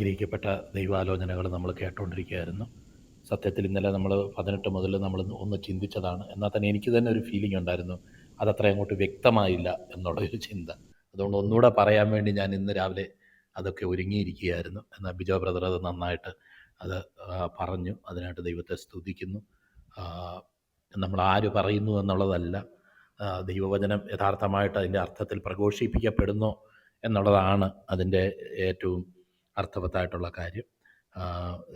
അനുഗ്രഹിക്കപ്പെട്ട ദൈവാലോചനകൾ നമ്മൾ കേട്ടുകൊണ്ടിരിക്കുകയായിരുന്നു സത്യത്തിൽ ഇന്നലെ നമ്മൾ പതിനെട്ട് മുതൽ നമ്മൾ ഒന്ന് ചിന്തിച്ചതാണ്. എന്നാൽ തന്നെ എനിക്ക് തന്നെ ഒരു ഫീലിംഗ് ഉണ്ടായിരുന്നു. അതത്ര അങ്ങോട്ട് വ്യക്തമായില്ല എന്നുള്ള ഒരു ചിന്ത. അതുകൊണ്ട് ഒന്നുകൂടെ പറയാൻ വേണ്ടി ഞാൻ ഇന്ന് രാവിലെ അതൊക്കെ ഒരുങ്ങിയിരിക്കുകയായിരുന്നു. എന്നാൽ ബിജോ ബ്രദർ അത് നന്നായിട്ട് അത് പറഞ്ഞു. അതിനായിട്ട് ദൈവത്തെ സ്തുതിക്കുന്നു. നമ്മൾ ആര് പറയുന്നു എന്നുള്ളതല്ല. ദൈവവചനം യഥാർത്ഥമായിട്ട് അതിന്റെ അർത്ഥത്തിൽ പ്രഘോഷിപ്പിക്കപ്പെടുന്നു എന്നുള്ളതാണ് അതിന്റെ ഏറ്റവും അർത്ഥവത്തായിട്ടുള്ള കാര്യം.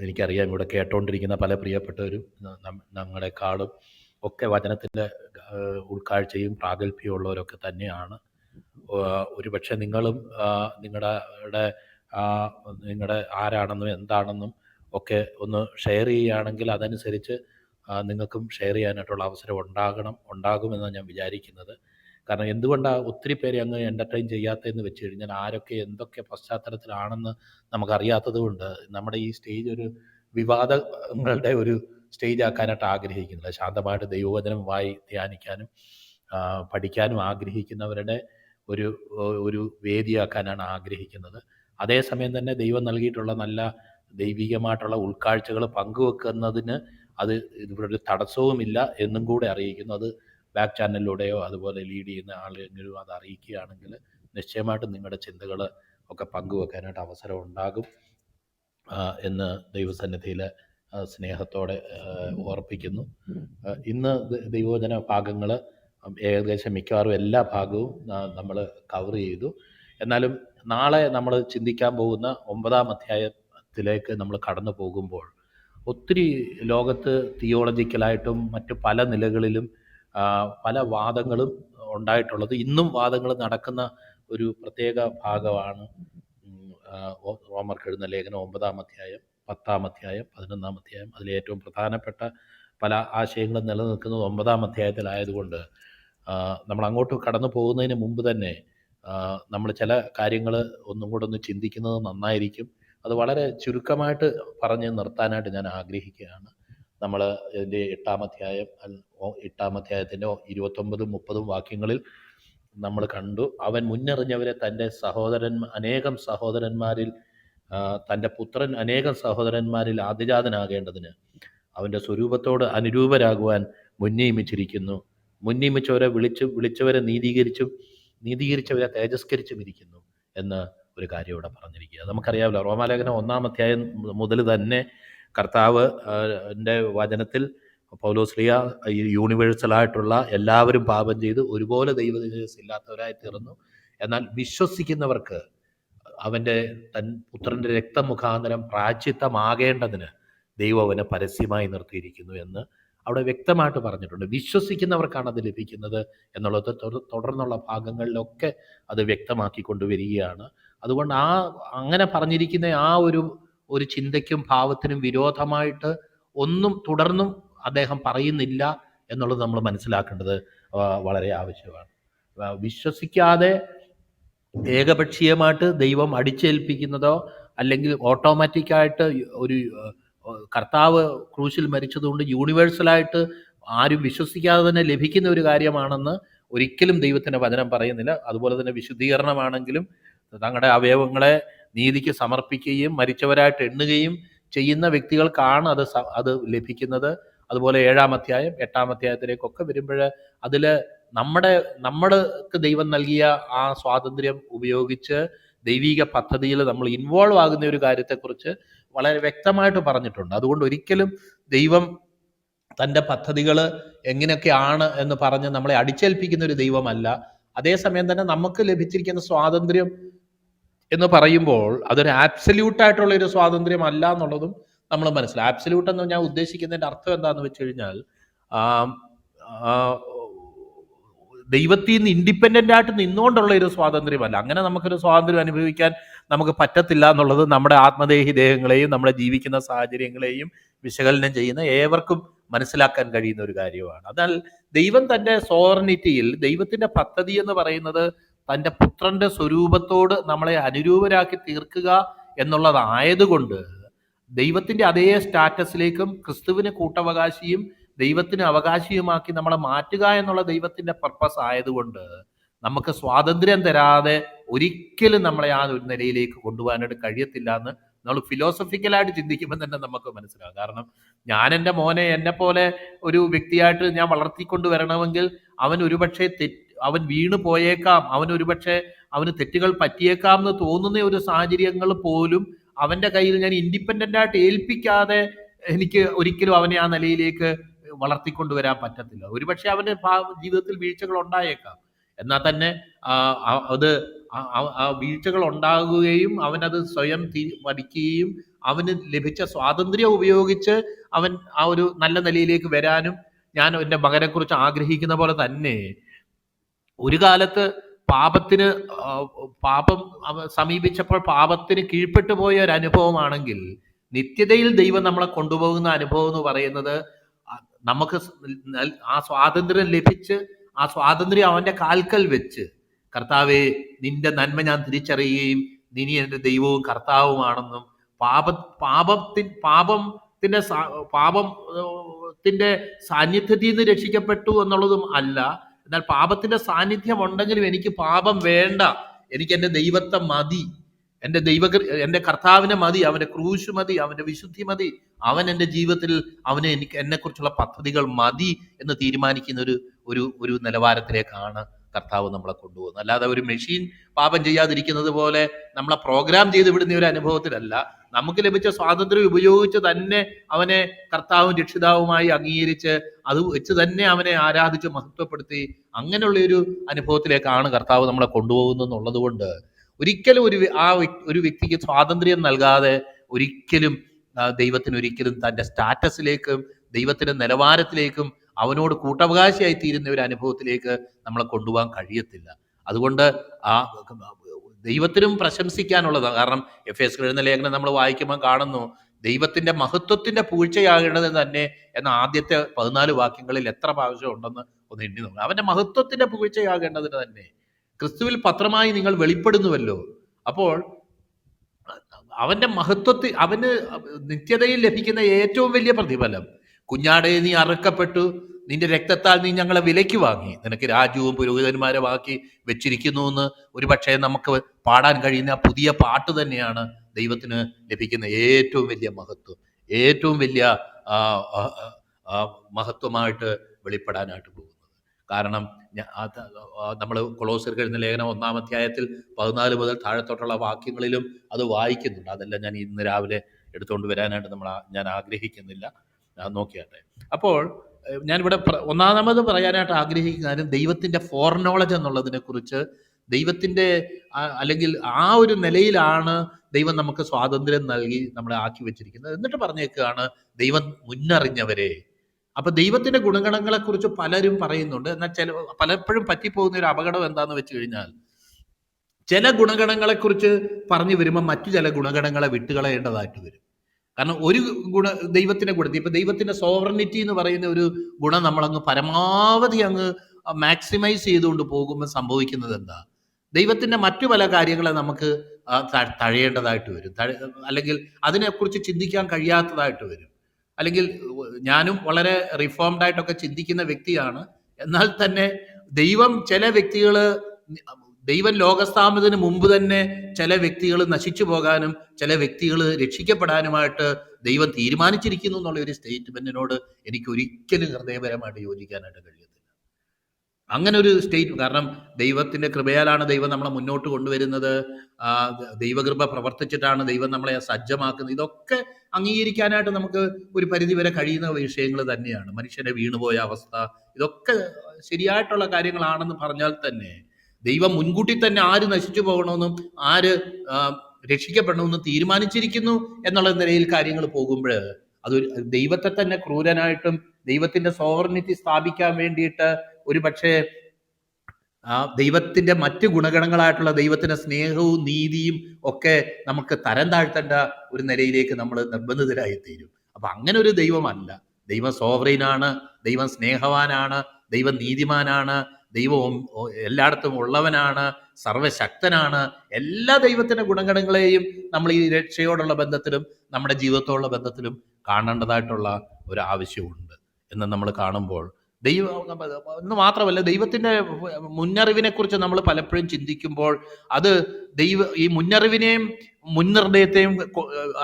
എനിക്കറിയാം ഇവിടെ കേട്ടുകൊണ്ടിരിക്കുന്ന പല പ്രിയപ്പെട്ടവരും ഞങ്ങളെക്കാളും ഒക്കെ വചനത്തിന്റെ ഉൾക്കാഴ്ചയും പ്രാഗൽഭ്യവും ഉള്ളവരൊക്കെ തന്നെയാണ്. ഒരു പക്ഷേ നിങ്ങളും നിങ്ങളുടെ നിങ്ങളുടെ ആരാണെന്നും എന്താണെന്നും ഒക്കെ ഒന്ന് ഷെയർ ചെയ്യുകയാണെങ്കിൽ അതനുസരിച്ച് നിങ്ങൾക്കും ഷെയർ ചെയ്യാനായിട്ടുള്ള അവസരം ഉണ്ടാകണം ഉണ്ടാകുമെന്നാണ് ഞാൻ വിചാരിക്കുന്നത്. കാരണം എന്തുകൊണ്ടാണ് ഒത്തിരി പേരെ അങ്ങ് എന്റർടൈൻ ചെയ്യാത്തതെന്ന് വെച്ച് കഴിഞ്ഞാൽ ആരൊക്കെ എന്തൊക്കെ പശ്ചാത്തലത്തിലാണെന്ന് നമുക്കറിയാത്തത് കൊണ്ട് നമ്മുടെ ഈ സ്റ്റേജ് ഒരു വിവാദങ്ങളുടെ ഒരു സ്റ്റേജ് ആക്കാനായിട്ട് ആഗ്രഹിക്കുന്നില്ല. ശാന്തമായിട്ട് ദൈവവചനം വായി ധ്യാനിക്കാനും പഠിക്കാനും ആഗ്രഹിക്കുന്നവരുടെ ഒരു ഒരു വേദിയാക്കാനാണ് ആഗ്രഹിക്കുന്നത്. അതേസമയം തന്നെ ദൈവം നൽകിയിട്ടുള്ള നല്ല ദൈവികമായിട്ടുള്ള ഉൾക്കാഴ്ചകൾ പങ്കുവെക്കുന്നതിന് അത് ഇവിടെ ഒരു തടസ്സവുമില്ല എന്നും കൂടെ അറിയിക്കുന്നു. അത് ബാക്ക് ചാനലിലൂടെയോ അതുപോലെ ലീഡ് ചെയ്യുന്ന ആളെങ്കിലും അത് അറിയിക്കുകയാണെങ്കിൽ നിശ്ചയമായിട്ടും നിങ്ങളുടെ ചിന്തകൾ ഒക്കെ പങ്കുവെക്കാനായിട്ട് അവസരം ഉണ്ടാകും. എന്ന് ദൈവസന്നിധിയിൽ സ്നേഹത്തോടെ ഓർപ്പിക്കുന്നു. ഇന്ന് ദ- ദൈവവചന ഭാഗങ്ങൾ ഏകദേശം മിക്കവാറും എല്ലാ ഭാഗവും നമ്മൾ കവർ ചെയ്തു. എന്നാലും നാളെ നമ്മൾ ചിന്തിക്കാൻ പോകുന്ന ഒമ്പതാം അധ്യായത്തിലേക്ക് നമ്മൾ കടന്നു പോകുമ്പോൾ ഒത്തിരി ലോകത്ത് തിയോളജിക്കലായിട്ടും മറ്റു പല നിലകളിലും പല വാദങ്ങളും ഉണ്ടായിട്ടുള്ളത്. ഇന്നും വാദങ്ങൾ നടക്കുന്ന ഒരു പ്രത്യേക ഭാഗമാണ് ഉം, ആ, റോമർക്ക് എഴുതുന്ന ലേഖനം ഒമ്പതാം അധ്യായം പത്താം അധ്യായം പതിനൊന്നാം അധ്യായം. അതിൽ ഏറ്റവും പ്രധാനപ്പെട്ട പല ആശയങ്ങളും നിലനിൽക്കുന്നത് ഒമ്പതാം അധ്യായത്തിലായതുകൊണ്ട് നമ്മൾ അങ്ങോട്ട് കടന്നു പോകുന്നതിന് മുമ്പ് തന്നെ നമ്മൾ ചില കാര്യങ്ങൾ ഒന്നും കൂടെ ഒന്ന് ചിന്തിക്കുന്നത് നന്നായിരിക്കും. അത് വളരെ ചുരുക്കമായിട്ട് പറഞ്ഞ് നിർത്താനായിട്ട് ഞാൻ ആഗ്രഹിക്കുകയാണ്. നമ്മൾ ഇതിന്റെ എട്ടാം അധ്യായം എട്ടാം അധ്യായത്തിന്റെ ഇരുപത്തൊമ്പതും മുപ്പതും വാക്യങ്ങളിൽ നമ്മൾ കണ്ടു. അവൻ മുന്നറിഞ്ഞവരെ തന്റെ സഹോദരൻ അനേകം സഹോദരന്മാരിൽ തന്റെ പുത്രൻ അനേകം സഹോദരന്മാരിൽ ആദിജാതനാകേണ്ടതിന് അവന്റെ സ്വരൂപത്തോട് അനുരൂപരാകുവാൻ മുന്നിയമിച്ചിരിക്കുന്നു മുന്നിയമിച്ചവരെ വിളിച്ചു വിളിച്ചവരെ നീതീകരിച്ചും നീതീകരിച്ചവരെ തേജസ്കരിച്ചും ഇരിക്കുന്നു എന്ന് ഒരു കാര്യം ഇവിടെ പറഞ്ഞിരിക്കുക നമുക്കറിയാമല്ലോ റോമാലേഖനം ഒന്നാം അധ്യായം മുതൽ തന്നെ കർത്താവ് വചനത്തിൽ പൗലോസ്ലിയ യൂണിവേഴ്സലായിട്ടുള്ള എല്ലാവരും പാപം ചെയ്ത് ഒരുപോലെ ദൈവതേജസ് ഇല്ലാത്തവരായി തീർന്നു. എന്നാൽ വിശ്വസിക്കുന്നവർക്ക് അവന്റെ തൻ പുത്രന്റെ രക്തം മുഖാന്തരം പ്രാച്ചിത്തമാകേണ്ടതിന് ദൈവം അവനെ പരസ്യമായി നിർത്തിയിരിക്കുന്നു എന്ന് അവിടെ വ്യക്തമായിട്ട് പറഞ്ഞിട്ടുണ്ട്. വിശ്വസിക്കുന്നവർക്കാണ് അത് ലഭിക്കുന്നത് എന്നുള്ളത് തുടർ- തുടർന്നുള്ള ഭാഗങ്ങളിലൊക്കെ അത് വ്യക്തമാക്കി കൊണ്ടുവരികയാണ് അതുകൊണ്ട് ആ അങ്ങനെ പറഞ്ഞിരിക്കുന്ന ആ ഒരു ഒരു ചിന്തയ്ക്കും ഭാവത്തിനും വിരോധമായിട്ട് ഒന്നും തുടർന്നും അദ്ദേഹം പറയുന്നില്ല എന്നുള്ളത് നമ്മൾ മനസ്സിലാക്കേണ്ടത് വളരെ ആവശ്യമാണ്. വിശ്വസിക്കാതെ ഏകപക്ഷീയമായിട്ട് ദൈവം അടിച്ചേൽപ്പിക്കുന്നതോ അല്ലെങ്കിൽ ഓട്ടോമാറ്റിക്കായിട്ട് ഒരു കർത്താവ് ക്രൂശിൽ മരിച്ചതുകൊണ്ട് യൂണിവേഴ്സലായിട്ട് ആരും വിശ്വസിക്കാതെ തന്നെ ലഭിക്കുന്ന ഒരു കാര്യമാണെന്ന് ഒരിക്കലും ദൈവത്തിന്റെ വചനം പറയുന്നില്ല. അതുപോലെ തന്നെ വിശുദ്ധീകരണമാണെങ്കിലും തങ്ങളുടെ അവയവങ്ങളെ നീതിക്ക് സമർപ്പിക്കുകയും മരിച്ചവരായിട്ട് എണ്ണുകയും ചെയ്യുന്ന വ്യക്തികൾക്കാണ് അത് അത് ലഭിക്കുന്നത്. അതുപോലെ ഏഴാം അധ്യായം എട്ടാം അധ്യായത്തിലേക്കൊക്കെ വരുമ്പോൾ അതിൽ നമ്മുടെ നമ്മൾക്ക് ദൈവം നൽകിയ ആ സ്വാതന്ത്ര്യം ഉപയോഗിച്ച് ദൈവിക പദ്ധതിയിൽ നമ്മൾ ഇൻവോൾവ് ആകുന്ന ഒരു കാര്യത്തെക്കുറിച്ച് വളരെ വ്യക്തമായിട്ട് പറഞ്ഞിട്ടുണ്ട്. അതുകൊണ്ട് ഒരിക്കലും ദൈവം തന്റെ പദ്ധതികൾ എങ്ങനെയൊക്കെയാണ് എന്ന് പറഞ്ഞ് നമ്മളെ അടിച്ചേൽപ്പിക്കുന്ന ഒരു ദൈവമല്ല. അതേസമയം തന്നെ നമുക്ക് ലഭിച്ചിരിക്കുന്ന സ്വാതന്ത്ര്യം എന്ന് പറയുമ്പോൾ അതൊരു ആബ്സല്യൂട്ട് ആയിട്ടുള്ള ഒരു സ്വാതന്ത്ര്യം അല്ല എന്നുള്ളതും നമ്മൾ മനസ്സിലായി. ആബ്സല്യൂട്ട് എന്ന് ഞാൻ ഉദ്ദേശിക്കുന്നതിന്റെ അർത്ഥം എന്താണെന്ന് വെച്ച് കഴിഞ്ഞാൽ ദൈവത്തിൽ നിന്ന് ഇൻഡിപെൻഡന്റ് ആയിട്ട് നിന്നുകൊണ്ടുള്ള ഒരു സ്വാതന്ത്ര്യമല്ല. അങ്ങനെ നമുക്കൊരു സ്വാതന്ത്ര്യം അനുഭവിക്കാൻ നമുക്ക് പറ്റത്തില്ല എന്നുള്ളത് നമ്മുടെ ആത്മദേഹി ദേഹങ്ങളെയും നമ്മുടെ ജീവിക്കുന്ന സാഹചര്യങ്ങളെയും വിശകലനം ചെയ്യുന്ന ഏവർക്കും മനസ്സിലാക്കാൻ കഴിയുന്ന ഒരു കാര്യമാണ്. എന്നാൽ ദൈവം തന്റെ സോവർണിറ്റിയിൽ ദൈവത്തിന്റെ പദ്ധതി എന്ന് പറയുന്നത് തന്റെ പുത്രന്റെ സ്വരൂപത്തോട് നമ്മളെ അനുരൂപരാക്കി തീർക്കുക എന്നുള്ളതായതുകൊണ്ട് ദൈവത്തിന്റെ അതേ സ്റ്റാറ്റസിലേക്കും ക്രിസ്തുവിന് കൂട്ടവകാശിയും ദൈവത്തിന് അവകാശിയുമാക്കി നമ്മളെ മാറ്റുക എന്നുള്ള ദൈവത്തിന്റെ പർപ്പസ് ആയതുകൊണ്ട് നമുക്ക് സ്വാതന്ത്ര്യം തരാതെ ഒരിക്കലും നമ്മളെ ആ ഒരു നിലയിലേക്ക് കൊണ്ടുപോകാനായിട്ട് കഴിയത്തില്ല എന്ന് നമ്മൾ ഫിലോസഫിക്കലായിട്ട് ചിന്തിക്കുമ്പോൾ തന്നെ നമുക്ക് മനസ്സിലാകും. കാരണം ഞാൻ എന്റെ മോനെ എന്നെ പോലെ ഒരു വ്യക്തിയായിട്ട് ഞാൻ വളർത്തിക്കൊണ്ട് വരണമെങ്കിൽ അവൻ ഒരുപക്ഷെ തെറ്റ് അവൻ വീണ് പോയേക്കാം അവൻ ഒരുപക്ഷെ അവന് തെറ്റുകൾ പറ്റിയേക്കാം എന്ന് തോന്നുന്ന ഒരു സാഹചര്യങ്ങൾ പോലും അവന്റെ കയ്യിൽ ഞാൻ ഇൻഡിപെൻഡന്റ് ആയിട്ട് ഏൽപ്പിക്കാതെ എനിക്ക് ഒരിക്കലും അവനെ ആ നിലയിലേക്ക് വളർത്തിക്കൊണ്ടുവരാൻ പറ്റത്തില്ല. ഒരുപക്ഷെ അവന്റെ ജീവിതത്തിൽ വീഴ്ചകൾ ഉണ്ടായേക്കാം. എന്നാൽ തന്നെ അത് ആ- വീഴ്ചകൾ ഉണ്ടാകുകയും അവനത് സ്വയം പഠിക്കുകയും അവന് ലഭിച്ച സ്വാതന്ത്ര്യം ഉപയോഗിച്ച് അവൻ ആ ഒരു നല്ല നിലയിലേക്ക് വരാനും ഞാൻ എന്റെ മകനെ കുറിച്ച് ആഗ്രഹിക്കുന്ന പോലെ തന്നെ ഒരു കാലത്ത് പാപത്തിന് പാപം സമീപിച്ചപ്പോൾ പാപത്തിന് കീഴ്പ്പെട്ടു പോയ ഒരു അനുഭവമാണെങ്കിൽ നിത്യതയിൽ ദൈവം നമ്മളെ കൊണ്ടുപോകുന്ന അനുഭവം എന്ന് പറയുന്നത് നമുക്ക് ആ സ്വാതന്ത്ര്യം ലഭിച്ച് ആ സ്വാതന്ത്ര്യം അവന്റെ കാൽക്കൽ വെച്ച് കർത്താവെ നിന്റെ നന്മ ഞാൻ തിരിച്ചറിയുകയും നിനി എന്റെ ദൈവവും കർത്താവുമാണെന്നും പാപ പാപത്തിൻ പാപത്തിന്റെ സാ- പാപം ത്തിന്റെ സാന്നിധ്യത്തിൽ നിന്ന് രക്ഷിക്കപ്പെട്ടു എന്നുള്ളതും അല്ല എന്നാൽ പാപത്തിന്റെ സാന്നിധ്യം ഉണ്ടെങ്കിലും എനിക്ക് പാപം വേണ്ട. എനിക്ക് എന്റെ ദൈവത്തെ മതി. എന്റെ ദൈവ എന്റെ കർത്താവിനെ മതി. അവന്റെ ക്രൂശ് മതി. അവന്റെ വിശുദ്ധി മതി. അവൻ എന്റെ ജീവിതത്തിൽ അവന് എനിക്ക് എന്നെക്കുറിച്ചുള്ള പദ്ധതികൾ മതി എന്ന് തീരുമാനിക്കുന്ന ഒരു ഒരു ഒരു നിലവാരത്തിലേക്കാണ് കർത്താവ് നമ്മളെ കൊണ്ടുപോകുന്നത്. അല്ലാതെ ഒരു മെഷീൻ പാപം ചെയ്യാതിരിക്കുന്നത് പോലെ നമ്മളെ പ്രോഗ്രാം ചെയ്ത് വിടുന്ന ഒരു അനുഭവത്തിലല്ല. നമുക്ക് ലഭിച്ച സ്വാതന്ത്ര്യം ഉപയോഗിച്ച് തന്നെ അവനെ കർത്താവും രക്ഷിതാവുമായി അംഗീകരിച്ച് അത് വെച്ച് തന്നെ അവനെ ആരാധിച്ച് മഹത്വപ്പെടുത്തി അങ്ങനെയുള്ള ഒരു അനുഭവത്തിലേക്കാണ് കർത്താവ് നമ്മളെ കൊണ്ടുപോകുന്നത് കൊണ്ട് ഒരിക്കലും ഒരു ആ ഒരു വ്യക്തിക്ക് സ്വാതന്ത്ര്യം നൽകാതെ ഒരിക്കലും ദൈവത്തിന് ഒരിക്കലും തന്റെ സ്റ്റാറ്റസിലേക്കും ദൈവത്തിന്റെ നിലവാരത്തിലേക്കും അവനോട് കൂട്ടവകാശിയായി തീരുന്ന ഒരു അനുഭവത്തിലേക്ക് നമ്മളെ കൊണ്ടുപോകാൻ കഴിയത്തില്ല. അതുകൊണ്ട് ആ ദൈവത്തിനും പ്രശംസിക്കാനുള്ളതാണ് കാരണം എഫ് എസ് എഴുന്ന ലേഖനം നമ്മൾ വായിക്കുമ്പോൾ കാണുന്നു ദൈവത്തിന്റെ മഹത്വത്തിന്റെ പൂഴ്ചയാകേണ്ടത് തന്നെ എന്ന ആദ്യത്തെ പതിനാല് വാക്യങ്ങളിൽ എത്ര പ്രാവശ്യം ഉണ്ടെന്ന് ഒന്ന് എണ്ണി നോക്കുക അവന്റെ മഹത്വത്തിന്റെ പൂഴ്ചയാകേണ്ടതിന് തന്നെ ക്രിസ്തുവിൽ പത്രമായി നിങ്ങൾ വെളിപ്പെടുന്നുവല്ലോ. അപ്പോൾ അവന്റെ മഹത്വത്തിൽ അവന് നിത്യതയിൽ ലഭിക്കുന്ന ഏറ്റവും വലിയ പ്രതിഫലം കുഞ്ഞാടെ നീ അറുക്കപ്പെട്ടു നിന്റെ രക്തത്താൽ നീ ഞങ്ങളെ വിലയ്ക്ക് വാങ്ങി. നിനക്ക് രാജുവും പുരോഹിതന്മാരെ വാക്കി വെച്ചിരിക്കുന്നു എന്ന് ഒരു പക്ഷേ നമുക്ക് പാടാൻ കഴിയുന്ന പുതിയ പാട്ട് തന്നെയാണ് ദൈവത്തിന് ലഭിക്കുന്ന ഏറ്റവും വലിയ മഹത്വം. ഏറ്റവും വലിയ മഹത്വമായിട്ട് വെളിപ്പെടാനായിട്ട് പോകുന്നത്. കാരണം നമ്മൾ കൊളോസർ എഴുന്ന ലേഖനം ഒന്നാം അധ്യായത്തിൽ പതിനാല് മുതൽ താഴത്തോട്ടുള്ള വാക്യങ്ങളിലും അത് വായിക്കുന്നുണ്ട്. അതെല്ലാം ഞാൻ ഇന്ന് രാവിലെ എടുത്തുകൊണ്ട് വരാനായിട്ട് നമ്മൾ ഞാൻ ആഗ്രഹിക്കുന്നില്ല. നോക്കിയാട്ടെ. അപ്പോൾ ഞാനിവിടെ ഒന്നാമത് പറയാനായിട്ട് ആഗ്രഹിക്കുന്ന കാര്യം ദൈവത്തിന്റെ ഫോർ നോളജ് എന്നുള്ളതിനെ കുറിച്ച് ദൈവത്തിന്റെ അല്ലെങ്കിൽ ആ ഒരു നിലയിലാണ് ദൈവം നമുക്ക് സ്വാതന്ത്ര്യം നൽകി നമ്മളെ ആക്കി വെച്ചിരിക്കുന്നത്. എന്നിട്ട് പറഞ്ഞേക്കുകയാണ് ദൈവം മുന്നറിഞ്ഞവരെ. അപ്പൊ ദൈവത്തിന്റെ ഗുണഗണങ്ങളെ കുറിച്ച് പലരും പറയുന്നുണ്ട്. എന്നാൽ ചില പലപ്പോഴും പറ്റിപ്പോകുന്ന ഒരു അപകടം എന്താന്ന് വെച്ച് കഴിഞ്ഞാൽ ചില ഗുണഗണങ്ങളെ കുറിച്ച് പറഞ്ഞു വരുമ്പോൾ മറ്റു ചില ഗുണഗണങ്ങളെ വിട്ടുകളയേണ്ടതായിട്ട് വരും. കാരണം ഒരു ഗുണ ദൈവത്തിന്റെ ഗുണത്തിൽ ഇപ്പൊ ദൈവത്തിന്റെ സോവറിനിറ്റി എന്ന് പറയുന്ന ഒരു ഗുണം നമ്മളങ്ങ് പരമാവധി അങ്ങ് മാക്സിമൈസ് ചെയ്തുകൊണ്ട് പോകുമ്പോൾ സംഭവിക്കുന്നത് എന്താ? ദൈവത്തിന്റെ മറ്റു പല കാര്യങ്ങളെ നമുക്ക് തഴയേണ്ടതായിട്ട് വരും. അല്ലെങ്കിൽ അതിനെക്കുറിച്ച് ചിന്തിക്കാൻ കഴിയാത്തതായിട്ട് വരും. അല്ലെങ്കിൽ ഞാനും വളരെ റിഫോംഡ് ആയിട്ടൊക്കെ ചിന്തിക്കുന്ന വ്യക്തിയാണ്. എന്നാൽ തന്നെ ദൈവം ചില വ്യക്തികൾ ദൈവം ലോകസ്ഥാപനത്തിന് മുമ്പ് തന്നെ ചില വ്യക്തികൾ നശിച്ചു പോകാനും ചില വ്യക്തികൾ രക്ഷിക്കപ്പെടാനുമായിട്ട് ദൈവം തീരുമാനിച്ചിരിക്കുന്നു എന്നുള്ള ഒരു സ്റ്റേറ്റ്മെന്റിനോട് എനിക്ക് ഒരിക്കലും ഹൃദയപരമായിട്ട് യോജിക്കാനായിട്ട് കഴിയത്തില്ല. അങ്ങനെ ഒരു സ്റ്റേറ്റ് കാരണം ദൈവത്തിന്റെ കൃപയാലാണ് ദൈവം നമ്മളെ മുന്നോട്ട് കൊണ്ടുവരുന്നത്. ദൈവകൃപ പ്രവർത്തിച്ചിട്ടാണ് ദൈവം നമ്മളെ സജ്ജമാക്കുന്നത്. ഇതൊക്കെ അംഗീകരിക്കാനായിട്ട് നമുക്ക് ഒരു പരിധി വരെ കഴിയുന്ന വിഷയങ്ങൾ തന്നെയാണ്. മനുഷ്യനെ വീണുപോയ അവസ്ഥ ഇതൊക്കെ ശരിയായിട്ടുള്ള കാര്യങ്ങളാണെന്ന് പറഞ്ഞാൽ തന്നെ ദൈവം മുൻകൂട്ടി തന്നെ ആര് നശിച്ചു പോകണമെന്നും ആര് രക്ഷിക്കപ്പെടണമെന്നും തീരുമാനിച്ചിരിക്കുന്നു എന്നുള്ള നിലയിൽ കാര്യങ്ങൾ പോകുമ്പോൾ അത് ദൈവത്തെ തന്നെ ക്രൂരനായിട്ടും ദൈവത്തിന്റെ സോവർണിറ്റി സ്ഥാപിക്കാൻ വേണ്ടിയിട്ട് ഒരു പക്ഷേ ദൈവത്തിന്റെ മറ്റ് ഗുണഗണങ്ങളായിട്ടുള്ള ദൈവത്തിന്റെ സ്നേഹവും നീതിയും ഒക്കെ നമുക്ക് തരം താഴ്ത്തേണ്ട ഒരു നിലയിലേക്ക് നമ്മൾ നിർബന്ധിതരായി തീരും അപ്പൊ അങ്ങനെ ഒരു ദൈവമല്ല. ദൈവം സോവറീനാണ് ദൈവം സ്നേഹവാനാണ് ദൈവം നീതിമാനാണ് ദൈവം ഒം- എല്ലായിടത്തും ഉള്ളവനാണ് സർവശക്തനാണ്. എല്ലാ ദൈവത്തിന്റെ ഗുണഗണങ്ങളെയും നമ്മൾ ഈ രക്ഷയോടുള്ള ബന്ധത്തിലും നമ്മുടെ ജീവിതത്തോടുള്ള ബന്ധത്തിലും കാണേണ്ടതായിട്ടുള്ള ഒരു ആവശ്യമുണ്ട്. എന്ന് നമ്മൾ കാണുമ്പോൾ ദൈവം എന്ന് മാത്രമല്ല ദൈവത്തിന്റെ മുന്നറിവിനെ കുറിച്ച് നമ്മൾ പലപ്പോഴും ചിന്തിക്കുമ്പോൾ അത് ദൈവ ഈ മുന്നറിവിനെയും മുൻനിർണയത്തെയും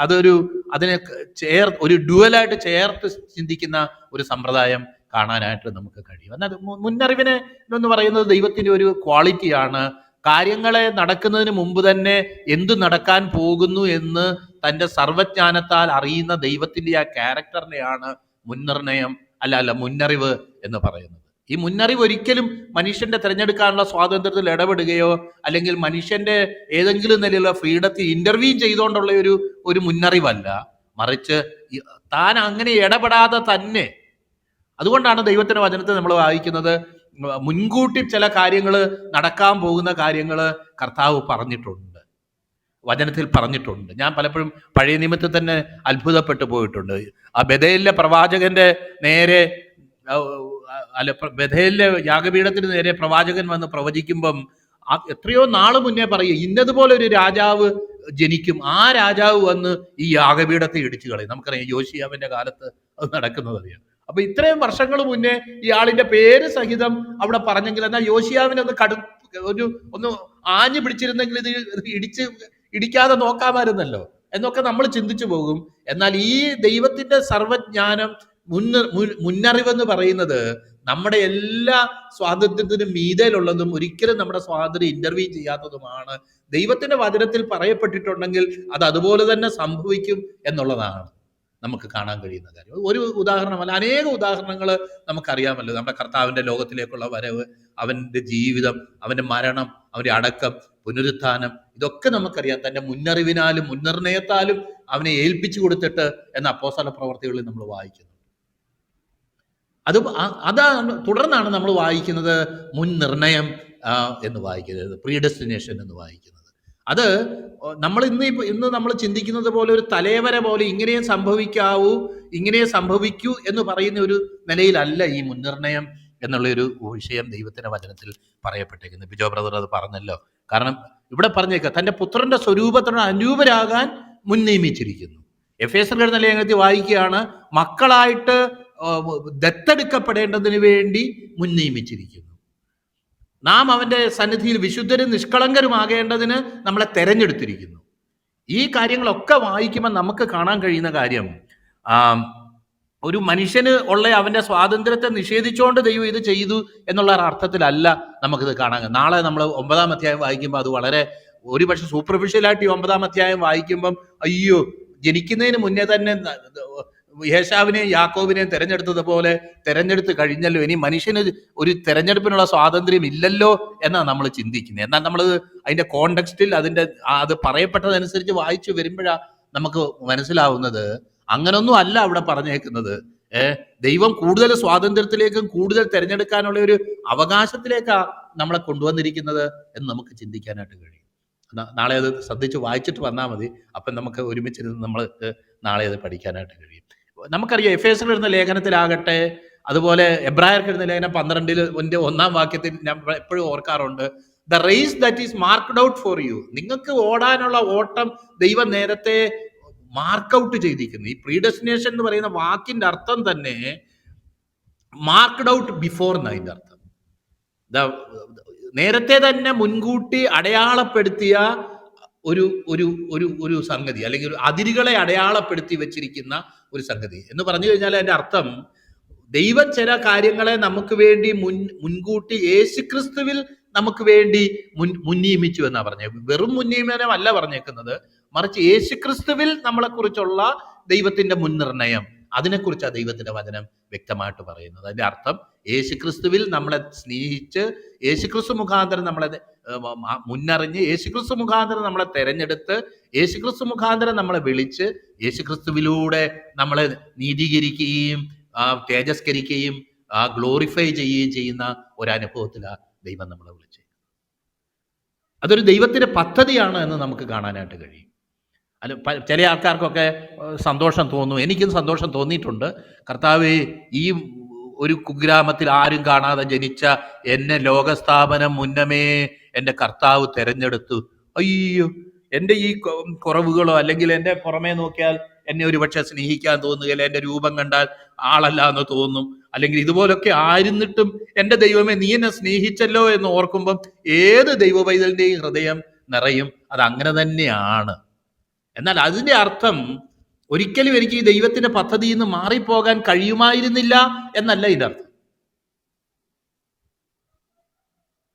അതൊരു അതിനെ ചേർ ഒരു ഡുവലായിട്ട് ചേർത്ത് ചിന്തിക്കുന്ന ഒരു സമ്പ്രദായം കാണാനായിട്ട് നമുക്ക് കഴിയും. എന്നാൽ മുന്നറിവിന് എന്ന് പറയുന്നത് ദൈവത്തിന്റെ ഒരു ക്വാളിറ്റിയാണ്. കാര്യങ്ങളെ നടക്കുന്നതിന് മുമ്പ് തന്നെ എന്തു നടക്കാൻ പോകുന്നു എന്ന് തന്റെ സർവജ്ഞാനത്താൽ അറിയുന്ന ദൈവത്തിന്റെ ആ ക്യാരക്ടറിനെയാണ് മുൻനിർണയം അല്ല അല്ല മുന്നറിവ് എന്ന് പറയുന്നത്. ഈ മുന്നറിവ് ഒരിക്കലും മനുഷ്യന്റെ തിരഞ്ഞെടുക്കാനുള്ള സ്വാതന്ത്ര്യത്തിൽ ഇടപെടുകയോ അല്ലെങ്കിൽ മനുഷ്യന്റെ ഏതെങ്കിലും നിലയിലുള്ള ഫ്രീഡത്തിൽ ഇന്റർവ്യൂ ചെയ്തുകൊണ്ടുള്ള ഒരു ഒരു മുന്നറിവല്ല. മറിച്ച് താൻ അങ്ങനെ ഇടപെടാതെ തന്നെ അതുകൊണ്ടാണ് ദൈവത്തിന്റെ വചനത്തെ നമ്മൾ വായിക്കുന്നത്. മുൻകൂട്ടി ചില കാര്യങ്ങൾ നടക്കാൻ പോകുന്ന കാര്യങ്ങൾ കർത്താവ് പറഞ്ഞിട്ടുണ്ട്. വചനത്തിൽ പറഞ്ഞിട്ടുണ്ട്. ഞാൻ പലപ്പോഴും പഴയ നിയമത്തിൽ തന്നെ അത്ഭുതപ്പെട്ടു പോയിട്ടുണ്ട്. ആ ബദലിലെ പ്രവാചകന്റെ നേരെ അല്ല ബദയിലെ യാഗപീഠത്തിന് നേരെ പ്രവാചകൻ വന്ന് പ്രവചിക്കുമ്പം എത്രയോ നാൾ മുന്നേ പറയും ഇന്നതുപോലെ ഒരു രാജാവ് ജനിക്കും. ആ രാജാവ് വന്ന് ഈ യാഗപീഠത്തെ ഇടിച്ചു കളയും. നമുക്കറിയാം യോശിയാവിന്റെ കാലത്ത് അത് നടക്കുന്നത് അറിയാം. അപ്പൊ ഇത്രയും വർഷങ്ങൾ മുന്നേ ഈ ആളിന്റെ പേര് സഹിതം അവിടെ പറഞ്ഞെങ്കിൽ എന്നാൽ യോശിയാവിനെ ഒന്ന് കടു ഒരു ഒന്ന് ആഞ്ഞു പിടിച്ചിരുന്നെങ്കിൽ ഇത് ഇടിച്ച് ഇടിക്കാതെ നോക്കാമായിരുന്നല്ലോ എന്നൊക്കെ നമ്മൾ ചിന്തിച്ചു പോകും. എന്നാൽ ഈ ദൈവത്തിന്റെ സർവജ്ഞാനം മുന്ന മുന്നറിവെന്ന് പറയുന്നത് നമ്മുടെ എല്ലാ സ്വാതന്ത്ര്യത്തിനും മീതയിലുള്ളതും ഒരിക്കലും നമ്മുടെ സ്വാതന്ത്ര്യം ഇന്റർവ്യൂ ചെയ്യാത്തതുമാണ്. ദൈവത്തിന്റെ വചനത്തിൽ പറയപ്പെട്ടിട്ടുണ്ടെങ്കിൽ അത് അതുപോലെ തന്നെ സംഭവിക്കും എന്നുള്ളതാണ്. നമുക്ക് കാണാൻ കഴിയുന്ന കാര്യം. ഒരു ഉദാഹരണമല്ല അനേക ഉദാഹരണങ്ങൾ നമുക്കറിയാമല്ലോ. നമ്മുടെ കർത്താവിന്റെ ലോകത്തിലേക്കുള്ള വരവ് അവന്റെ ജീവിതം അവന്റെ മരണം അവന്റെ അടക്കം പുനരുത്ഥാനം ഇതൊക്കെ നമുക്കറിയാം. തന്റെ മുന്നറിവിനാലും മുൻനിർണയത്താലും അവനെ ഏൽപ്പിച്ചു കൊടുത്തിട്ട് എന്ന അപ്പോസ്തല പ്രവർത്തികളിൽ നമ്മൾ വായിക്കുന്നു. അത് അതാണ് തുടർന്നാണ് നമ്മൾ വായിക്കുന്നത് മുൻനിർണയം എന്ന് വായിക്കുന്നത് പ്രീ ഡെസ്റ്റിനേഷൻ എന്ന് വായിക്കുന്നത്. അത് നമ്മൾ ഇന്ന് ഇന്ന് നമ്മൾ ചിന്തിക്കുന്നത് പോലെ ഒരു തലേവര പോലെ ഇങ്ങനെയും സംഭവിക്കാവൂ ഇങ്ങനെയും സംഭവിക്കൂ എന്ന് പറയുന്ന ഒരു നിലയിലല്ല ഈ മുൻനിർണയം എന്നുള്ള ഒരു വിഷയം ദൈവത്തിന്റെ വചനത്തിൽ പറയപ്പെട്ടേക്കുന്നത് ബിജോ ബ്രദർ അത് പറഞ്ഞല്ലോ. കാരണം ഇവിടെ പറഞ്ഞേക്കുക തന്റെ പുത്രന്റെ സ്വരൂപത്തിനോട് അനൂപരാകാൻ മുൻ നിയമിച്ചിരിക്കുന്നു. എഫ് എസ് എൽ നിലയത്തിൽ വായിക്കുകയാണ് മക്കളായിട്ട് ദത്തെടുക്കപ്പെടേണ്ടതിന് വേണ്ടി മുൻ നിയമിച്ചിരിക്കുന്നു. നാം അവന്റെ സന്നിധിയിൽ വിശുദ്ധരും നിഷ്കളങ്കരുമാകേണ്ടതിന് നമ്മളെ തെരഞ്ഞെടുത്തിരിക്കുന്നു ഈ കാര്യങ്ങളൊക്കെ വായിക്കുമ്പോൾ നമുക്ക് കാണാൻ കഴിയുന്ന കാര്യം ഒരു മനുഷ്യന് ഉള്ള അവന്റെ സ്വാതന്ത്ര്യത്തെ നിഷേധിച്ചുകൊണ്ട് ദൈവം ഇത് ചെയ്തു എന്നുള്ള അർത്ഥത്തിലല്ല നമുക്കിത് കാണാൻ. നാളെ നമ്മൾ ഒമ്പതാം അധ്യായം വായിക്കുമ്പോൾ അത് വളരെ ഒരുപക്ഷെ സൂപ്പർഫിഷ്യലായിട്ട് ഈ ഒമ്പതാം അധ്യായം വായിക്കുമ്പം അയ്യോ ജനിക്കുന്നതിന് മുന്നേ തന്നെ യേശാവിനെയും യാക്കോബിനെയും തെരഞ്ഞെടുത്തതുപോലെ തെരഞ്ഞെടുത്ത് കഴിഞ്ഞല്ലോ. ഇനി മനുഷ്യന് ഒരു തെരഞ്ഞെടുപ്പിനുള്ള സ്വാതന്ത്ര്യം ഇല്ലല്ലോ എന്നാണ് നമ്മൾ ചിന്തിക്കുന്നത്. എന്നാൽ നമ്മൾ അതിന്റെ കോണ്ടെക്സ്റ്റിൽ അതിന്റെ അത് പറയപ്പെട്ടതനുസരിച്ച് വായിച്ചു വരുമ്പോഴാണ് നമുക്ക് മനസ്സിലാവുന്നത്. അങ്ങനൊന്നും അല്ല അവിടെ പറഞ്ഞേക്കുന്നത്. ഏഹ് ദൈവം കൂടുതൽ സ്വാതന്ത്ര്യത്തിലേക്കും കൂടുതൽ തിരഞ്ഞെടുക്കാനുള്ള ഒരു അവകാശത്തിലേക്കാ നമ്മളെ കൊണ്ടുവന്നിരിക്കുന്നത് എന്ന് നമുക്ക് ചിന്തിക്കാനായിട്ട് കഴിയും. നാളെ അത് ശ്രദ്ധിച്ച് വായിച്ചിട്ട് വന്നാൽ മതി. അപ്പം നമുക്ക് ഒരുമിച്ചിരുന്ന് നമ്മൾ നാളെ അത് പഠിക്കാനായിട്ട് കഴിയും. നമുക്കറിയാം എഫ് എസ് എഴുതുന്ന ലേഖനത്തിലാകട്ടെ അതുപോലെ എബ്രായർക്ക് എഴുതുന്ന ലേഖനം പന്ത്രണ്ടിൽ ഒന്റെ ഒന്നാം വാക്യത്തിൽ ഞാൻ എപ്പോഴും ഓർക്കാറുണ്ട് the race that is marked out for you നിങ്ങൾക്ക് ഓടാനുള്ള ഓട്ടം ദൈവം നേരത്തെ മാർക്ക് ഔട്ട് ചെയ്തിരിക്കുന്നു. ഈ പ്രീഡെസ്റ്റിനേഷൻ എന്ന് പറയുന്ന വാക്കിന്റെ അർത്ഥം തന്നെ മാർക്ക്ഡ് ഔട്ട് ബിഫോർ എന്നതിന്റെ അർത്ഥം. ദ- നേരത്തെ തന്നെ മുൻകൂട്ടി അടയാളപ്പെടുത്തിയ ഒരു ഒരു ഒരു ഒരു സംഗതി അല്ലെങ്കിൽ ഒരു അതിരുകളെ അടയാളപ്പെടുത്തി വെച്ചിരിക്കുന്ന ഒരു സംഗതി. എന്ന് പറഞ്ഞു കഴിഞ്ഞാൽ അതിന്റെ അർത്ഥം ദൈവം ചില കാര്യങ്ങളെ നമുക്ക് വേണ്ടി മുൻ മുൻകൂട്ടി യേശുക്രിസ്തുവിൽ നമുക്ക് വേണ്ടി മുൻ മുൻനിയമിച്ചു എന്നാണ് പറഞ്ഞത് വെറും മുൻനിയമനമല്ല പറഞ്ഞേക്കുന്നത്. മറിച്ച് യേശുക്രിസ്തുവിൽ നമ്മളെ കുറിച്ചുള്ള ദൈവത്തിന്റെ മുൻനിർണയം അതിനെക്കുറിച്ചാണ് ദൈവത്തിന്റെ വചനം വ്യക്തമായിട്ട് പറയുന്നത്. അതിന്റെ അർത്ഥം യേശുക്രിസ്തുവിൽ നമ്മളെ സ്നേഹിച്ച് യേശുക്രിസ്തു മുഖാന്തരം നമ്മളെ മുന്നറിഞ്ഞ് യേശുക്രിസ്തു മുഖാന്തരം നമ്മളെ തെരഞ്ഞെടുത്ത് യേശുക്രിസ്തു മുഖാന്തരം നമ്മളെ വിളിച്ച് യേശുക്രിസ്തുവിലൂടെ നമ്മളെ നീതീകരിക്കുകയും തേജസ്കരിക്കുകയും ഗ്ലോറിഫൈ ചെയ്യുകയും ചെയ്യുന്ന ഒരു അനുഭവത്തിലാണ് ദൈവം നമ്മളെ വിളിച്ചത്. അതൊരു ദൈവത്തിന്റെ പദ്ധതിയാണ് എന്ന് നമുക്ക് കാണാനായിട്ട് കഴിയും. അല്ല ചില ആൾക്കാർക്കൊക്കെ സന്തോഷം തോന്നും. എനിക്കും സന്തോഷം തോന്നിയിട്ടുണ്ട്. കർത്താവ് ഈ ഒരു കുഗ്രാമത്തിൽ ആരും കാണാതെ ജനിച്ച എന്നെ ലോകസ്ഥാപനം മുന്നമേ എന്റെ കർത്താവ് തെരഞ്ഞെടുത്തു. അയ്യോ എന്റെ ഈ കുറവുകളോ അല്ലെങ്കിൽ എന്റെ പുറമേ നോക്കിയാൽ എന്നെ ഒരുപക്ഷെ സ്നേഹിക്കാൻ തോന്നുകയില്ല എന്റെ രൂപം കണ്ടാൽ ആളല്ല എന്ന് തോന്നും. അല്ലെങ്കിൽ ഇതുപോലൊക്കെ ആയിരുന്നിട്ടും എന്റെ ദൈവമേ നീ എന്നെ സ്നേഹിച്ചല്ലോ എന്ന് ഓർക്കുമ്പം ഏത് ദൈവ പൈതലിന്റെയും ഹൃദയം നിറയും. അത് അങ്ങനെ തന്നെയാണ്. എന്നാൽ അതിന്റെ അർത്ഥം ഒരിക്കലും എനിക്ക് ഈ ദൈവത്തിന്റെ പദ്ധതിയിൽ നിന്ന് മാറിപ്പോകാൻ കഴിയുമായിരുന്നില്ല എന്നല്ല ഇതിന്റെ അർത്ഥം.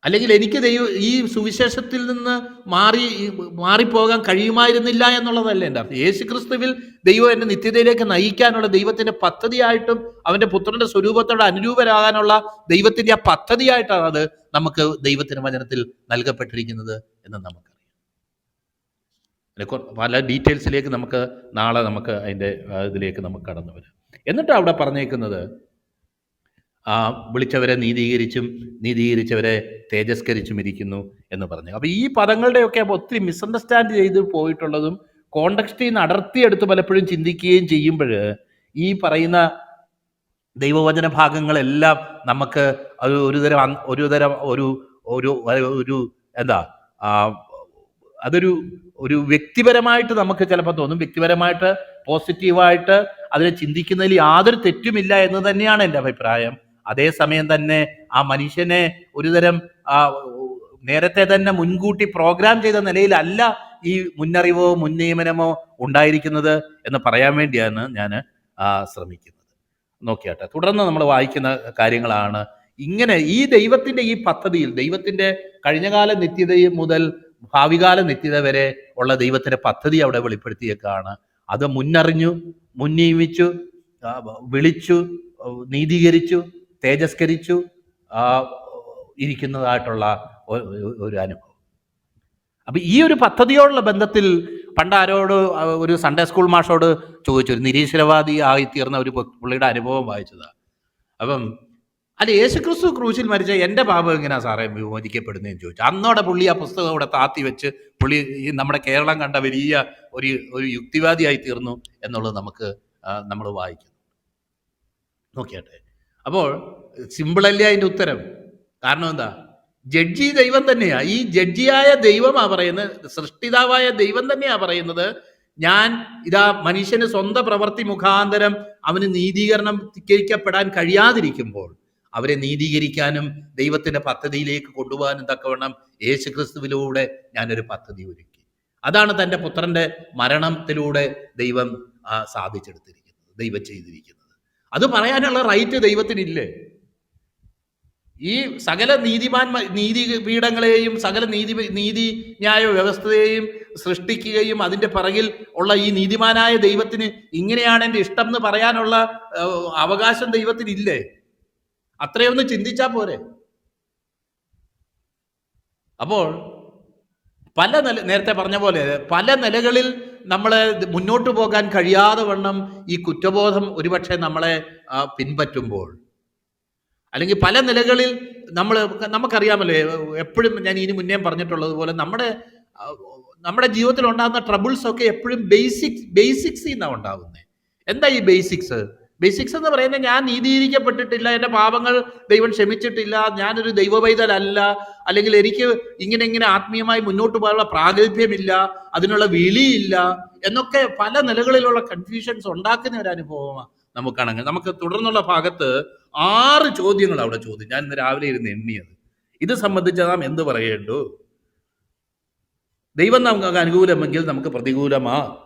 അല്ലെങ്കിൽ എനിക്ക് ദൈവ ഈ സുവിശേഷത്തിൽ നിന്ന് മാറി മാറിപ്പോകാൻ കഴിയുമായിരുന്നില്ല എന്നുള്ളതല്ല എന്റെ അർത്ഥം. യേശു ക്രിസ്തുവിൽ ദൈവം എന്നെ നിത്യതയിലേക്ക് നയിക്കാനുള്ള ദൈവത്തിന്റെ പദ്ധതിയായിട്ടും അവന്റെ പുത്രന്റെ സ്വരൂപത്തോട് അനുരൂപരാകാനുള്ള ദൈവത്തിന്റെ ആ പദ്ധതിയായിട്ടാണ് അത് നമുക്ക് ദൈവത്തിന്റെ വചനത്തിൽ നൽകപ്പെട്ടിരിക്കുന്നത് എന്ന് നമുക്കറിയാം അതിനെ പല ഡീറ്റെയിൽസിലേക്ക് നമുക്ക് നാളെ നമുക്ക് അതിന്റെ ഇതിലേക്ക് നമുക്ക് കടന്നു വരാം. എന്നിട്ട് അവിടെ പറഞ്ഞേക്കുന്നത് ആ വിളിച്ചവരെ നീതീകരിച്ചും നീതീകരിച്ചവരെ തേജസ്കരിച്ചും ഇരിക്കുന്നു എന്ന് പറഞ്ഞു. അപ്പോൾ ഈ പദങ്ങളുടെയൊക്കെ ഒത്തിരി മിസ്അണ്ടർസ്റ്റാൻഡ് ചെയ്ത് പോയിട്ടുള്ളതും കോണ്ടക്സ്റ്റിൽ നിന്ന് അടർത്തിയെടുത്ത് പലപ്പോഴും ചിന്തിക്കുകയും ചെയ്യുമ്പോൾ ഈ പറയുന്ന ദൈവവചന ഭാഗങ്ങളെല്ലാം നമുക്ക് അത് ഒരുതരം ഒരു തരം ഒരു ഒരു ഒരു എന്താ അതൊരു ഒരു വ്യക്തിപരമായിട്ട് നമുക്ക് ചിലപ്പോൾ തോന്നും. വ്യക്തിപരമായിട്ട് പോസിറ്റീവായിട്ട് അതിനെ ചിന്തിക്കുന്നതിൽ യാതൊരു തെറ്റുമില്ല എന്ന് തന്നെയാണ് എന്റെ അഭിപ്രായം. അതേസമയം തന്നെ ആ മനുഷ്യനെ ഒരുതരം നേരത്തെ തന്നെ മുൻകൂട്ടി പ്രോഗ്രാം ചെയ്ത നിലയിലല്ല ഈ മുന്നറിവോ മുൻനിയമനമോ ഉണ്ടായിരിക്കുന്നത് എന്ന് പറയാൻ വേണ്ടിയാണ് ഞാൻ ശ്രമിക്കുന്നത്. നോക്കിയാട്ടെ. തുടർന്ന് നമ്മൾ വായിക്കുന്ന കാര്യങ്ങളാണ്. ഇങ്ങനെ ഈ ദൈവത്തിന്റെ ഈ പദ്ധതിയിൽ ദൈവത്തിന്റെ കഴിഞ്ഞകാല നിത്യതയും മുതൽ ഭാവികാല നിത്യത വരെ ഉള്ള ദൈവത്തിന്റെ പദ്ധതി അവിടെ വെളിപ്പെടുത്തിയേക്കാണ്. അത് മുന്നറിഞ്ഞു മുന്നീമിച്ചു വിളിച്ചു നീതീകരിച്ചു തേജസ്കരിച്ചു ഇരിക്കുന്നതായിട്ടുള്ള ഒരു അനുഭവം. അപ്പൊ ഈ ഒരു പദ്ധതിയോടുള്ള ബന്ധത്തിൽ പണ്ട് ആരോട് ഒരു സൺഡേ സ്കൂൾ മാഷോട് ചോദിച്ചു ഒരു നിരീശ്വരവാദി ആയി തീർന്ന ഒരു പുള്ളിയുടെ അനുഭവം വായിച്ചതാണ് അപ്പം അല്ല യേശുക്രിസ്തു ക്രൂശിൽ മരിച്ച എന്റെ പാപം എങ്ങനെയാ സാറേ വിമോചിക്കപ്പെടുന്നതെന്ന് ചോദിച്ചു. അന്നോടെ പുള്ളി ആ പുസ്തകം അവിടെ താത്തി വെച്ച് പുള്ളി ഈ നമ്മുടെ കേരളം കണ്ട വലിയ ഒരു ഒരു യുക്തിവാദിയായി തീർന്നു എന്നുള്ളത് നമുക്ക് നമ്മൾ വായിക്കുന്നു. നോക്കിയാട്ടെ. അപ്പോൾ സിമ്പിളല്ലേ അതിന്റെ ഉത്തരം? കാരണം എന്താ? ജഡ്ജി ദൈവം തന്നെയാ. ഈ ജഡ്ജിയായ ദൈവമാ പറയുന്നത് സൃഷ്ടിതാവായ ദൈവം തന്നെയാ പറയുന്നത്. ഞാൻ ഇതാ മനുഷ്യന് സ്വന്തം പ്രവൃത്തി മുഖാന്തരം അവന് നീതീകരണം കഴിക്കപ്പെടാൻ കഴിയാതിരിക്കുമ്പോൾ അവരെ നീതീകരിക്കാനും ദൈവത്തിന്റെ പദ്ധതിയിലേക്ക് കൊണ്ടുപോകാനും തക്കവണ്ണം യേശു ക്രിസ്തുവിലൂടെ ഞാനൊരു പദ്ധതി ഒരുക്കി. അതാണ് തന്റെ പുത്രന്റെ മരണത്തിലൂടെ ദൈവം സാധിച്ചെടുത്തിരിക്കുന്നത് ദൈവം ചെയ്തിരിക്കുന്നത്. അത് പറയാനുള്ള റൈറ്റ് ദൈവത്തിനില്ലേ? ഈ സകല നീതിമാൻ നീതി പീഠങ്ങളെയും സകല നീതി നീതി ന്യായ വ്യവസ്ഥയെയും സൃഷ്ടിക്കുകയും അതിന്റെ പിറകിൽ ഉള്ള ഈ നീതിമാനായ ദൈവത്തിന് ഇങ്ങനെയാണ് എന്റെ ഇഷ്ടം എന്ന് പറയാനുള്ള അവകാശം ദൈവത്തിനില്ലേ? അത്രയൊന്ന് ചിന്തിച്ചാൽ പോരെ. അപ്പോൾ പല നില നേരത്തെ പറഞ്ഞ പോലെ പല നിലകളിൽ നമ്മളെ മുന്നോട്ട് പോകാൻ കഴിയാതെ വണ്ണം ഈ കുറ്റബോധം ഒരുപക്ഷെ നമ്മളെ പിൻപറ്റുമ്പോൾ. അല്ലെങ്കിൽ പല നിലകളിൽ നമ്മൾ നമുക്കറിയാമല്ലോ എപ്പോഴും ഞാൻ ഇനി മുന്നേ പറഞ്ഞിട്ടുള്ളതുപോലെ നമ്മുടെ നമ്മുടെ ജീവിതത്തിൽ ഉണ്ടാകുന്ന ട്രബിൾസ് ഒക്കെ എപ്പോഴും ബേസിക്സ് ബേസിക്സിൽ നിന്നാണ് ഉണ്ടാകുന്നത് എന്താ ഈ ബേസിക്സ് ബേസിക്സ് എന്ന് പറയുന്നത് ഞാൻ നീതീകരിക്കപ്പെട്ടിട്ടില്ല എന്റെ പാപങ്ങൾ ദൈവം ക്ഷമിച്ചിട്ടില്ല ഞാനൊരു ദൈവവൈതലല്ല അല്ലെങ്കിൽ എനിക്ക് ഇങ്ങനെ ഇങ്ങനെ ആത്മീയമായി മുന്നോട്ട് പോകാനുള്ള പ്രാഗൽഭ്യമില്ല അതിനുള്ള വിളിയില്ല എന്നൊക്കെ പല നിലകളിലുള്ള കൺഫ്യൂഷൻസ് ഉണ്ടാക്കുന്ന ഒരു അനുഭവമാണ് നമുക്കാണെങ്കിൽ. നമുക്ക് തുടർന്നുള്ള ഭാഗത്ത് ആറ് ചോദ്യങ്ങൾ അവിടെ ചോദ്യം. ഞാൻ ഇന്ന് രാവിലെ ഇരുന്ന് എണ്ണിയത്. ഇത് സംബന്ധിച്ച് നാം എന്ത് പറയേണ്ടു? ദൈവം നമുക്ക് അനുകൂലമെങ്കിൽ നമുക്ക് പ്രതികൂലമാ.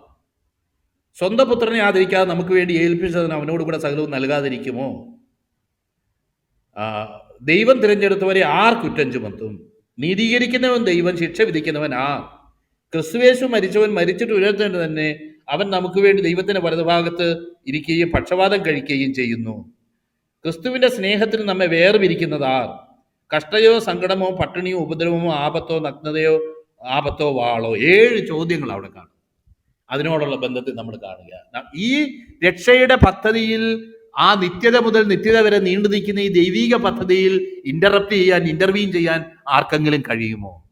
സ്വന്തം പുത്രനെ ആദരിക്കാതെ നമുക്ക് വേണ്ടി ഏൽപ്പിച്ചതിന് അവനോട് കൂടെ സകലവും നൽകാതിരിക്കുമോ? ദൈവം തിരഞ്ഞെടുത്തവരെ ആർ കുറ്റം ചുമത്തും? നീതീകരിക്കുന്നവൻ ദൈവം ശിക്ഷ വിധിക്കുന്നവൻ ആ ക്രിസ്തുവേശു മരിച്ചവൻ മരിച്ചിട്ട് ഉയർത്തേണ്ടത് തന്നെ അവൻ നമുക്ക് വേണ്ടി ദൈവത്തിന്റെ വലതുഭാഗത്ത് ഇരിക്കുകയും പക്ഷപാതം കഴിക്കുകയും ചെയ്യുന്നു. ക്രിസ്തുവിന്റെ സ്നേഹത്തിൽ നമ്മെ വേർപിരിക്കുന്നത് ആർ? കഷ്ടയോ സങ്കടമോ പട്ടിണിയോ ഉപദ്രവമോ ആപത്തോ നഗ്നതയോ ആപത്തോ വാളോ? ഏഴ് ചോദ്യങ്ങൾ അവിടെ കാണും. അതിനോടുള്ള ബന്ധത്തിൽ നമ്മൾ കാണുക. ഈ രക്ഷയുടെ പദ്ധതിയിൽ ആ നിത്യത മുതൽ നിത്യത വരെ നീണ്ടു നിൽക്കുന്ന ഈ ദൈവീക പദ്ധതിയിൽ ഇന്ററപ്റ്റ് ചെയ്യാൻ ഇന്റർവ്യൂ ചെയ്യാൻ ആർക്കെങ്കിലും കഴിയുമോ?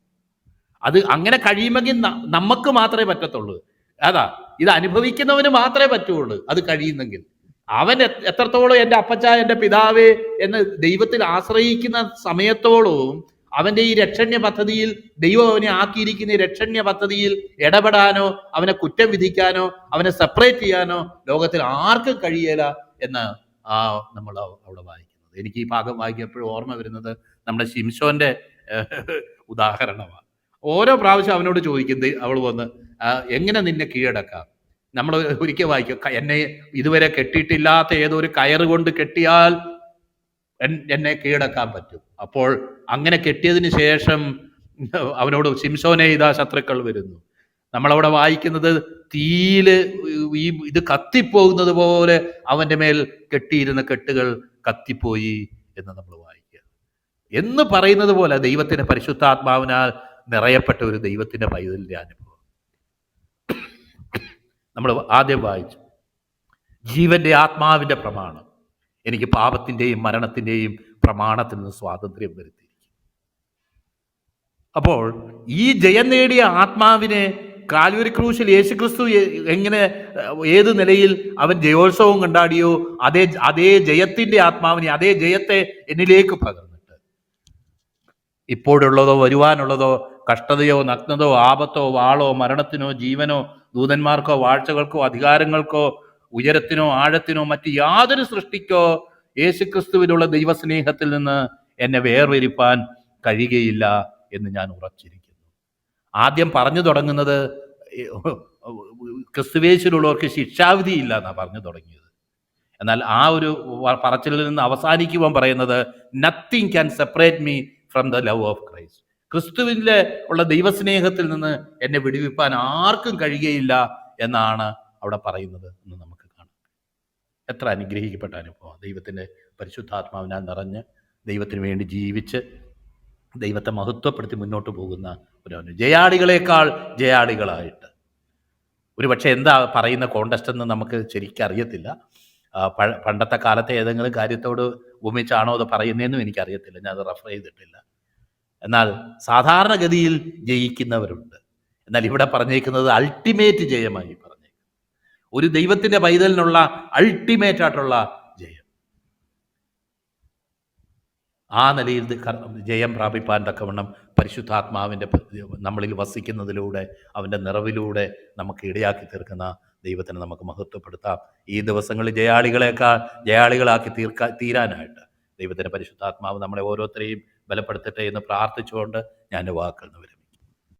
അത് അങ്ങനെ കഴിയുമെങ്കിൽ നമുക്ക് മാത്രമേ പറ്റത്തുള്ളൂ. അതാ ഇത് അനുഭവിക്കുന്നവന് മാത്രമേ പറ്റുള്ളൂ. അത് കഴിയുന്നെങ്കിൽ. അവൻ എത്രത്തോളം എന്റെ അപ്പച്ച എന്റെ പിതാവ് എന്ന് ദൈവത്തിൽ ആശ്രയിക്കുന്ന സമയത്തോളവും അവന്റെ ഈ രക്ഷണ്യ പദ്ധതിയിൽ ദൈവം അവനെ ആക്കിയിരിക്കുന്ന ഈ രക്ഷണ്യ പദ്ധതിയിൽ ഇടപെടാനോ അവനെ കുറ്റം വിധിക്കാനോ അവനെ സെപ്പറേറ്റ് ചെയ്യാനോ ലോകത്തിൽ ആർക്കും കഴിയേല എന്ന് ആ നമ്മൾ അവിടെ വായിക്കുന്നത്. എനിക്ക് ഈ ഭാഗം വായിക്കുമ്പോഴും ഓർമ്മ വരുന്നത് നമ്മുടെ ശിംഷോന്റെ ഉദാഹരണമാണ്. ഓരോ പ്രാവശ്യം അവനോട് ചോദിക്കുന്നത് അവൾ വന്ന് എങ്ങനെ നിന്നെ കീഴടക്കാം? നമ്മൾ ഒരിക്കൽ വായിക്കും എന്നെ ഇതുവരെ കെട്ടിയിട്ടില്ലാത്ത ഏതോ ഒരു കയറ് കൊണ്ട് കെട്ടിയാൽ എന്നെ കീഴടക്കാൻ പറ്റും. അപ്പോൾ അങ്ങനെ കെട്ടിയതിന് ശേഷം അവനോട് ശിംസോനെ ഇതാ ശത്രുക്കൾ വരുന്നു. നമ്മളവിടെ വായിക്കുന്നത് തീയിൽ ഈ ഇത് കത്തിപ്പോകുന്നത് പോലെ അവന്റെ മേൽ കെട്ടിയിരുന്ന കെട്ടുകൾ കത്തിപ്പോയി എന്ന് നമ്മൾ വായിക്കുക. എന്ന് പറയുന്നത് പോലെ ദൈവത്തിന്റെ പരിശുദ്ധാത്മാവിനാൽ നിറയപ്പെട്ട ഒരു ദൈവത്തിന്റെ പൈതലിന്റെ അനുഭവം നമ്മൾ ആദ്യം വായിച്ചു. ജീവന്റെ ആത്മാവിന്റെ പ്രമാണം. എനിക്ക് പാപത്തിന്റെയും മരണത്തിന്റെയും പ്രമാണത്തിൽ നിന്ന് സ്വാതന്ത്ര്യം വരുത്തിയിരിക്കും അപ്പോൾ ഈ ജയം നേടിയ ആത്മാവിനെ കാൽവരി ക്രൂശിൽ യേശുക്രിസ്തു എങ്ങനെ ഏത് നിലയിൽ അവൻ ജയോത്സവം കൊണ്ടാടിയോ അതേ അതേ ജയത്തിന്റെ ആത്മാവിനെ അതേ ജയത്തെ എന്നിലേക്ക് പകർന്നിട്ട്. ഇപ്പോഴുള്ളതോ വരുവാനുള്ളതോ കഷ്ടതയോ നഗ്നതോ ആപത്തോ വാളോ മരണത്തിനോ ജീവനോ ദൂതന്മാർക്കോ വാഴ്ചകൾക്കോ അധികാരങ്ങൾക്കോ ഉയരത്തിനോ ആഴത്തിനോ മറ്റ് യാതൊരു സൃഷ്ടിക്കോ യേശുക്രിസ്തുവിലുള്ള ദൈവസ്നേഹത്തിൽ നിന്ന് എന്നെ വേർവരിപ്പാൻ കഴിയുകയില്ല എന്ന് ഞാൻ ഉറച്ചിരിക്കുന്നു. ആദ്യം പറഞ്ഞു തുടങ്ങുന്നത് ക്രിസ്തുവേശിലുള്ളവർക്ക് ശിക്ഷാവിധി ഇല്ല എന്നാണ് പറഞ്ഞു തുടങ്ങിയത്. എന്നാൽ ആ ഒരു പറച്ചിലിൽ നിന്ന് അവസാനിക്കുമ്പോൾ പറയുന്നത് nothing can separate me from the love of Christ ക്രിസ്തുവിന്റെ ഉള്ള ദൈവസ്നേഹത്തിൽ നിന്ന് എന്നെ വിടുവിപ്പാൻ ആർക്കും കഴിയുകയില്ല എന്നാണ് അവിടെ പറയുന്നത് എന്ന് നമുക്ക് എത്ര അനുഗ്രഹിക്കപ്പെട്ട അനുഭവം. ദൈവത്തിന്റെ പരിശുദ്ധാത്മാവിനാൽ നിറഞ്ഞ് ദൈവത്തിന് വേണ്ടി ജീവിച്ച് ദൈവത്തെ മഹത്വപ്പെടുത്തി മുന്നോട്ട് പോകുന്ന ഒരു ജയാളികളേക്കാൾ ജയാളികളായിട്ട് ഒരു പക്ഷേ എന്താ പറയുന്ന കോണ്ടസ്റ്റ് എന്ന് നമുക്ക് ശരിക്കും അറിയത്തില്ല. പണ്ടത്തെ കാലത്തെ ഏതെങ്കിലും കാര്യത്തോട് ഉപമിച്ചാണോ അത് പറയുന്നതെന്നും എനിക്കറിയത്തില്ല. ഞാൻ അത് റെഫർ ചെയ്തിട്ടില്ല. എന്നാൽ സാധാരണഗതിയിൽ ജയിക്കുന്നവരുണ്ട്. എന്നാൽ ഇവിടെ പറഞ്ഞേക്കുന്നത് അൾട്ടിമേറ്റ് ജയമായി ഒരു ദൈവത്തിന്റെ പൈതലിനുള്ള അൾട്ടിമേറ്റ് ആയിട്ടുള്ള ജയം. ആ നിലയിൽ ജയം പ്രാപിപ്പാൻ തക്കവണ്ണം പരിശുദ്ധാത്മാവിന്റെ നമ്മളിൽ വസിക്കുന്നതിലൂടെ അവന്റെ നിറവിലൂടെ നമുക്ക് ഇടയാക്കി തീർക്കുന്ന ദൈവത്തിന് നമുക്ക് മഹത്വപ്പെടുത്താം. ഈ ദിവസങ്ങളിൽ ജയാളികളെക്കാൾ ജയാളികളാക്കി തീർക്കാൻ തീരാനായിട്ട് ദൈവത്തിന്റെ പരിശുദ്ധാത്മാവ് നമ്മളെ ഓരോരുത്തരെയും ബലപ്പെടുത്തട്ടെ എന്ന് പ്രാർത്ഥിച്ചുകൊണ്ട് ഞാൻ വാക്കുകൾ വരും